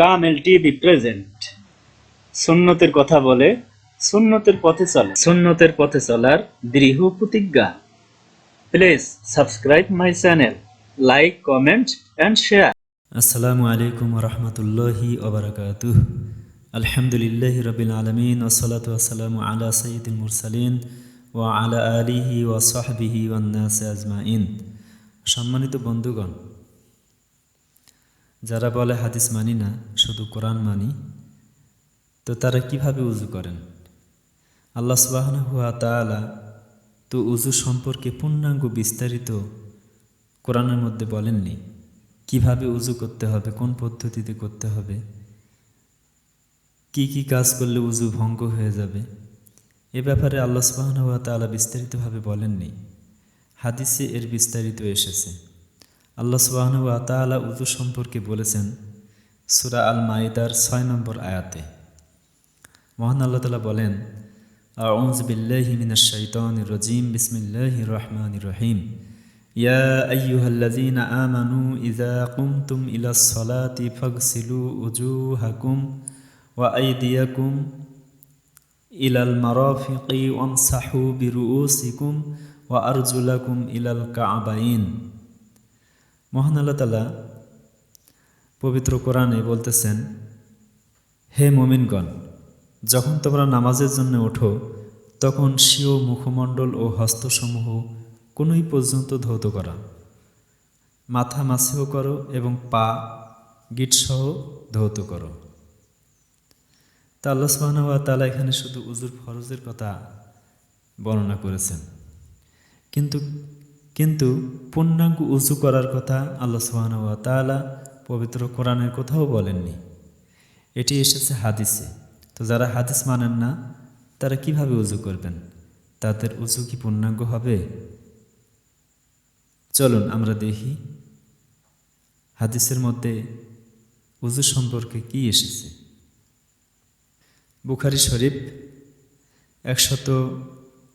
কামেল TV present. সুন্নতের কথা বলে সুন্নতের পথে চলে। সুন্নতের পথে চলার দৃঢ় প্রতিজ্ঞা। Please subscribe my channel. Like, comment and share. আসসালামু আলাইকুম রহমতুল্লাহি ওবরাকাতুহ। আলহামদুলিল্লাহ রবিল আলমিন ওসলাত আসসালামু আলা সঈদুল মুরসালিন ও আলা আলিহি ও সাহবিহি ওয়ান্নাস আজমাইন। সম্মানিত বন্ধুগণ যারা বলে হাদিস মানি না, শুধু কোরআন মানি, তো তারা কীভাবে উজু করেন? আল্লাহ সুবাহন হুয়া তালা তো উজু সম্পর্কে পূর্ণাঙ্গ বিস্তারিত কোরআনের মধ্যে বলেননি। কীভাবে উজু করতে হবে, কোন পদ্ধতিতে করতে হবে, কি কি কাজ করলে উজু ভঙ্গ হয়ে যাবে, এ ব্যাপারে আল্লাহ সুবাহনুয়া তালা বিস্তারিতভাবে বলেননি। হাদিসে এর বিস্তারিত এসেছে। আল্লাহ সুবাহনু আতালা উজু সম্পর্কে বলেছেন, সুরা আল মাইদার ছয় নম্বর আয়াতে। মহান আল্লাহ তালা বলেন আউজ বিল্লাহিমিন শৈতন রজিম বিসমিল্লাহ রহমান রহিম। ইয়া আইয়ুহাল্লাজিন আমানু ইজা কুমতুম ইলা সলাতি ফগসিলু উজু হাকুম ওয়া আইদিয়াকুম ইলাল মারফিকি ওয়ামসাহু বিরুউসিকুম ওয়া আরজুলাকুম ইলাল কাবাইন মহান আল্লাহ তালা পবিত্র কোরআনে বলতেছেন, হে মমিনগণ, যখন তোমরা নামাজের জন্য ওঠো, তখন স্বীয় মুখমণ্ডল ও হস্তসমূহ কোনোই পর্যন্ত ধৌত করা। মাথা মাসেও করো এবং পা গিটসহ ধৌত করো। তা আল্লাহ সুবাহ তালা এখানে শুধু উজুর ফরজের কথা বর্ণনা করেছেন। কিন্তু কিন্তু পূর্ণাঙ্গ উজু করার কথা আল্লাহ সুবাহ তালা পবিত্র কোরআনের কথাও বলেননি। এটি এসেছে হাদিসে। তো যারা হাদিস মানেন না, তারা কীভাবে উজু করবেন? তাদের উজু কি পূর্ণাঙ্গ হবে? চলুন আমরা দেখি হাদিসের মধ্যে উজু সম্পর্কে কি এসেছে। বুখারি শরীফ একশত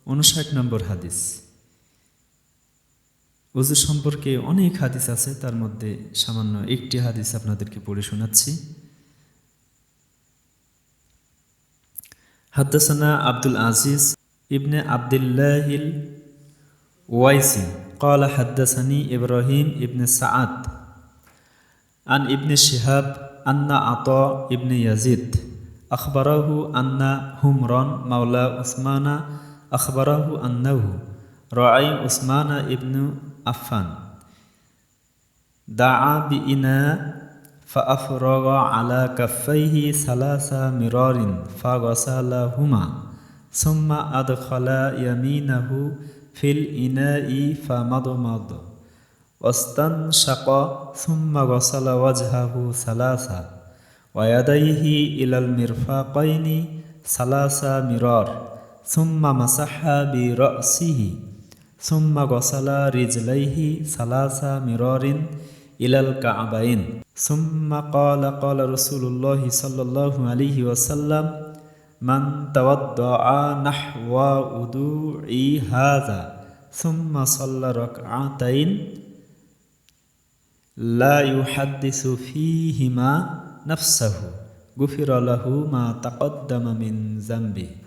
উনষাট নম্বর হাদিস। উজু সম্পর্কে অনেক হাদিস আছে তার মধ্যে সামান্য একটি হাদিস আপনাদেরকে পড়ে শোনাচ্ছি হাদ্দাসানা আব্দুল আজিজ ইবনে আবদুল্লাহিল ওয়াইসি قال حدثني إبراهيم ابن سعد عن ابن شهاب أن عطاء ابن يزيد أخبره أن همران مولى عثمان أخبره أنه رأي عثمان ابن عفان دعا بإناء فأفرغ على كفيه ثلاث مرار فغسلهما ثم أدخل يمينه في الإناء فمضمض واستنشق ثم غسل وجهه ثلاثا ويديه إلى المرفقين ثلاث مرار ثم مسح برأسه ثم غسل رجليه ثلاث مرار إلى الكعبين. ثم قال قال رسول الله صلى الله عليه وسلم من توضأ نحو وضوعي هذا. ثم صلى ركعتين. لا يحدث فيهما نفسه. غفر له ما تقدم من ذنبه.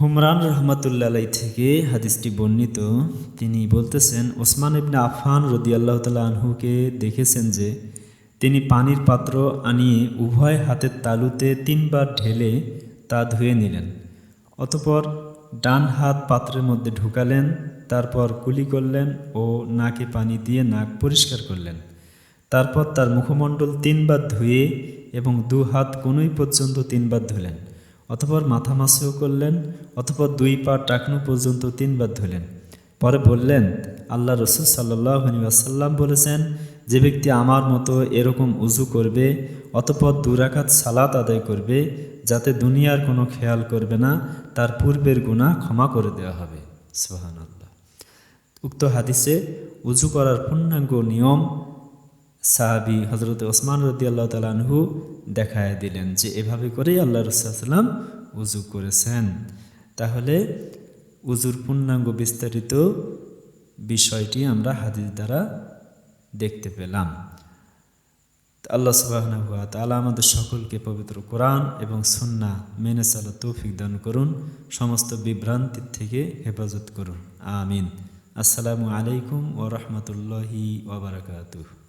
হুমরান রহমতুল্লাহ থেকে হাদিসটি বর্ণিত। তিনি বলতেছেন, ওসমান ইবনে আফান রদি আল্লাহ তালা আনহুকে দেখেছেন যে, তিনি পানির পাত্র আনিয়ে উভয় হাতের তালুতে তিনবার ঢেলে তা ধুয়ে নিলেন। অতপর ডান হাত পাত্রের মধ্যে ঢুকালেন, তারপর কুলি করলেন ও নাকে পানি দিয়ে নাক পরিষ্কার করলেন। তারপর তার মুখমণ্ডল তিনবার ধুয়ে এবং দু হাত কোনোই পর্যন্ত তিনবার ধুলেন। অতপর মাথা মাসেও করলেন, অতপর দুই পা টাকনু পর্যন্ত তিনবার ধুলেন পরে বললেন, আল্লাহ রসুল সাল্লাহ আসাল্লাম বলেছেন, যে ব্যক্তি আমার মতো এরকম উজু করবে, অতপর দুরাকাত সালাত আদায় করবে, যাতে দুনিয়ার কোনো খেয়াল করবে না, তার পূর্বের গুণা ক্ষমা করে দেওয়া হবে। সোহান আল্লাহ উক্ত হাদিসে উজু করার পূর্ণাঙ্গ নিয়ম সাহাবি হজরত ওসমান রদি আল্লাহ তালানহু দেখায় দিলেন যে এভাবে করেই আল্লাহ রসুলাম উজু করেছেন। তাহলে উজুর পূর্ণাঙ্গ বিস্তারিত বিষয়টি আমরা হাদিস দ্বারা দেখতে পেলাম। আল্লাহ সুবাহ তালা আমাদের সকলকে পবিত্র কোরআন এবং সুন্না মেনে চলা তৌফিক দান করুন, সমস্ত বিভ্রান্তির থেকে হেফাজত করুন। আমিন। আসসালামু আলাইকুম ও রহমতুল্লাহি ওবরাকাতুহ